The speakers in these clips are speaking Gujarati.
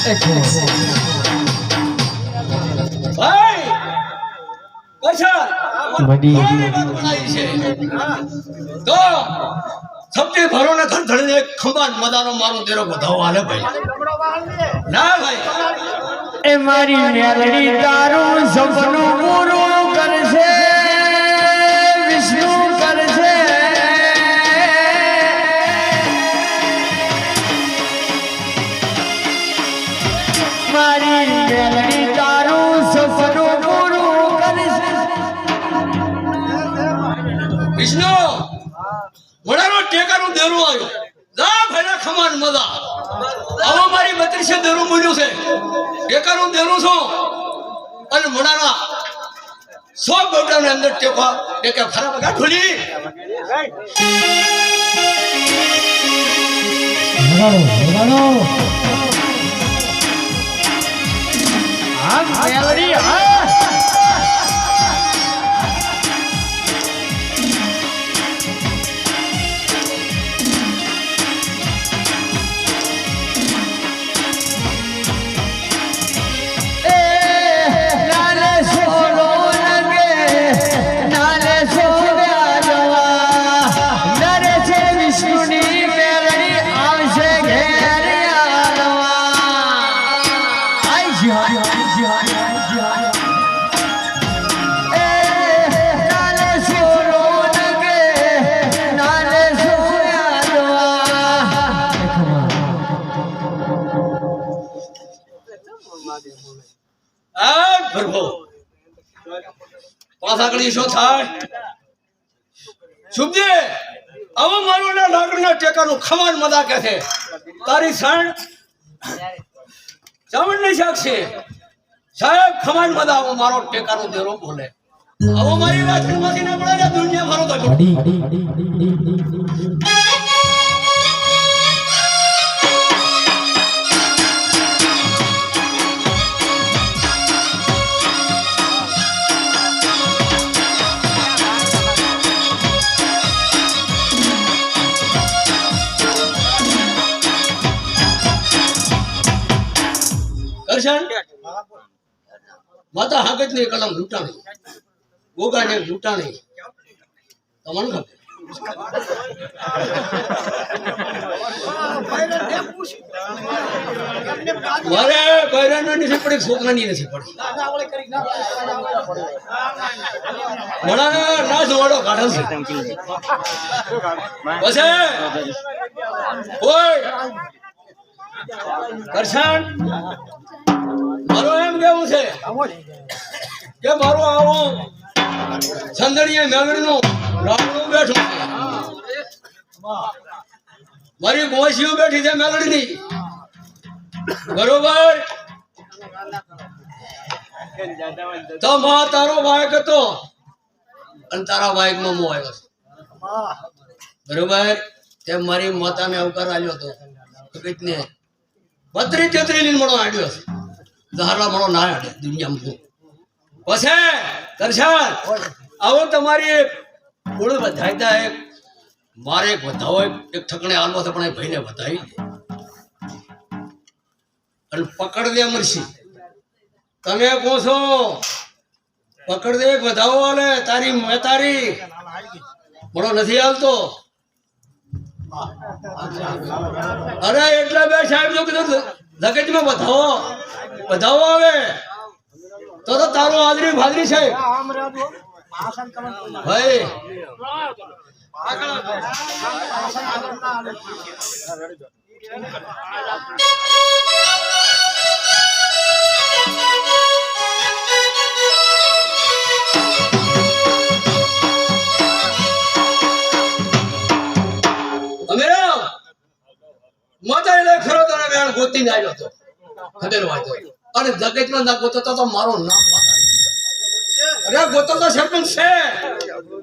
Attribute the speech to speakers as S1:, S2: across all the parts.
S1: તો સબથી ભરો ને ધડીને એક ખંભાત મારો તેરો હાલે ભાઈ ના ભાઈ
S2: એ મારી મેલડી તારું સપનું પૂરું વિષ્ણુ
S1: વડાનો ટેકાનું દેરું આવ્યું. જા ભેડા ખમાન મજા આવો મારી બત્રીસે દેરું મૂલ્યું છે. ટેકાનું દેરું છું. અને મોડાના સો ગોટાની અંદર ટેકો ટેકે ફરા બગા ઢોલી.
S2: હા મેલડી હા.
S1: આ ભરભો પાછા ઘડી શું શુભજે આવો મારું લાકડીના ટેકાનું ખમાન મદા કે છે સાહેબ ખમાન મદા મારો ટેકાનો દેરો બોલે આવો મારી વાતમાંથી દુનિયા મારો કરશન માતા હાગતની કલમ લૂંટાણી. ગોગા ને લૂંટાણી. તમને ખબર? મારે બૈરાનો નથી પડી, છોકરાની નથી પડી. છે. પછી ઓય! એમ કેવું છે? કે મારો આવો સંદડીએ મેળવીનું રાવણું બેઠું મારી મોસીઓ બેઠી છે મેલડીની. બરોબર? તો માં તારો વાયક હતો અને તારા વાયકમાં હું આવ્યો બરોબર? તે મારી માતાને અવકાર આવ્યો હતો. કઈકને બત્રી તેત્રી લીન મળો આડ્યો છે. ધારા ના આડે દુનિયામાં પછી દર્શન, આવો તમારી કુળ વધાઈતા એક, મારે એક વધાવો, એક ઠકણે આલવો તો પણ એ ભાઈને વધાવી દે. અને પકડ દે અમરસી તમે કહો છો, પકડ દે એક વધાવો આલે, તારી મેં તારી. મળો નથી હાલતો. અરે, એટલે બે સાહેબ જો કીધું લગેજમાં વધાવો વધાવો આવે. તો તો તારો હાજરી ભાદરી છે. ભાઈ. અમે તને વેણ ગોતી ને આવ્યો હતો. ખબર વાંચો અને જગતમાં ના ગોતો તો મારો નામ અરે ગોતો તો સરપંચ છે.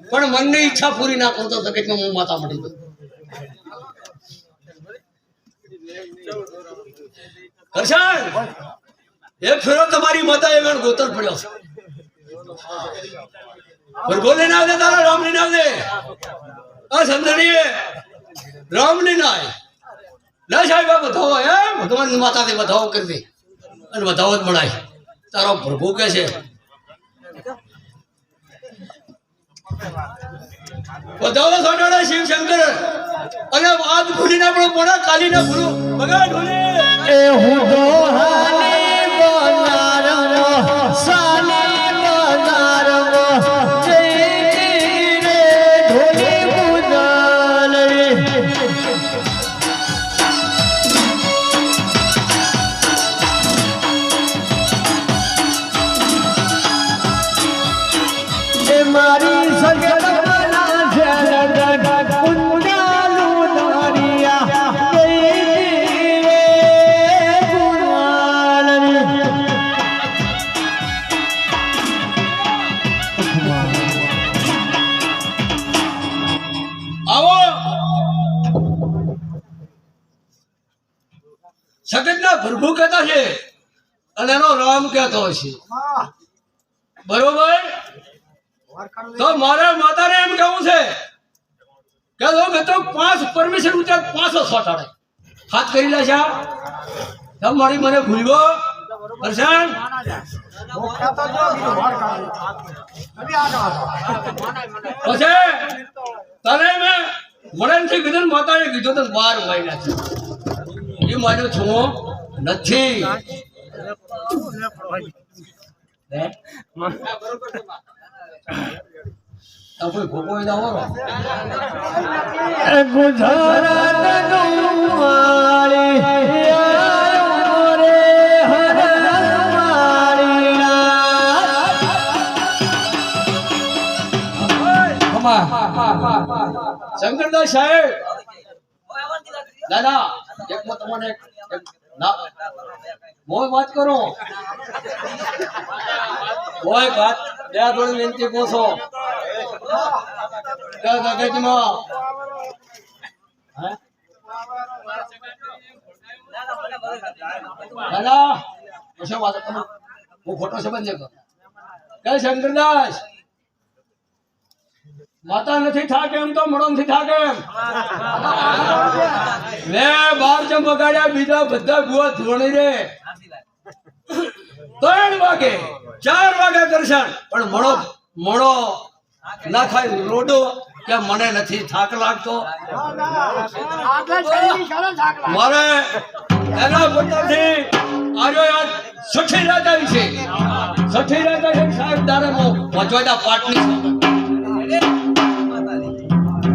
S1: પણ મનની ઈચ્છા પૂરી ના કરતો જગતમાં હું માતા મળી ગયો. કરશન એક ફેરો તમારી માતા એ વેણ ગોતર પડ્યો છે. ભરભોલે ના દે તારા રામની ના દે. આ સંદડીએ રામની ના આવે ના સાહેબ, આ બધાઓ એમ ભગવાન માતાથી બધાઓ કરી અને વધાવો જ મળાય. તારો પ્રભુ કે છે? વધાવો સોટાડે શિવ શંકર અને આજ ભૂલીને પણ મોડા કાલીને ભૂલું. ભગવાન ભૂલી.
S2: એ હું
S1: પ્રભુ કહેતા છે. અને એનો રામ કહેતો છે. બરોબર? તો મારે માતાને એમ કેવું છે કે જો કે તો પાંચ પરમિશન પાંચ પાંચસો સોટાડે હાથ કરી લે છે તમ મારી મને ભૂલવો દર્શન. પછી તને મેં વડનથી કીધું ને માતાએ કીધું તો બાર મહિના છે એ માર્યો છું નથી.
S2: ગુજરાત
S1: શંકરદાસ સાહેબ. દાદા એક તમને મોય વાત કરો. મોય વાત બે વિનંતી પૂછો. હે? દાદા કશો વાત તમે હું ખોટો સંબંધ નહીં કે શંકરદાસ. માતા નથી થાકે એમ તો મળો નથી થાકે એમ. મેં બાર ચમ બગાડ્યા બીજા બધા ગુવા ધોણી રે ત્રણ વાગે, ચાર વાગે દર્શન. પણ મણો મણો ના ખાય, રોડો કે મને નથી થાક લાગતો. મારે એના પોતાથી આજો યાદ સઠી રાજા વિશે સઠી રાજા છે સાહેબ દારે મો પહોંચવાતા પાટની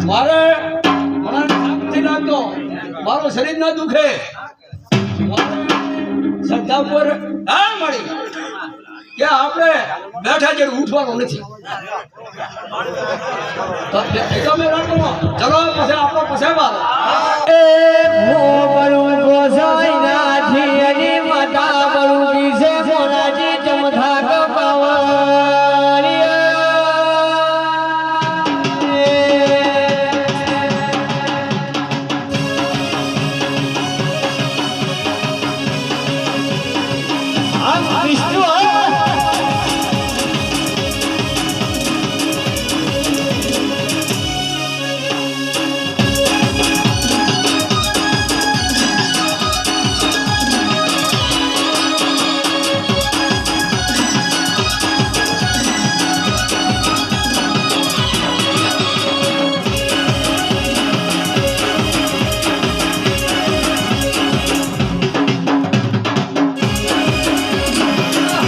S1: મારે મને થાક નથી લાગતો. મારું શરીર ના દુખે. મારે શ્રદ્ધા પર હા મળી કે આપણે બેઠા જયારે ઉઠવાનું નથી. તમે તો ચલો પછી આપણો
S2: એ Christ.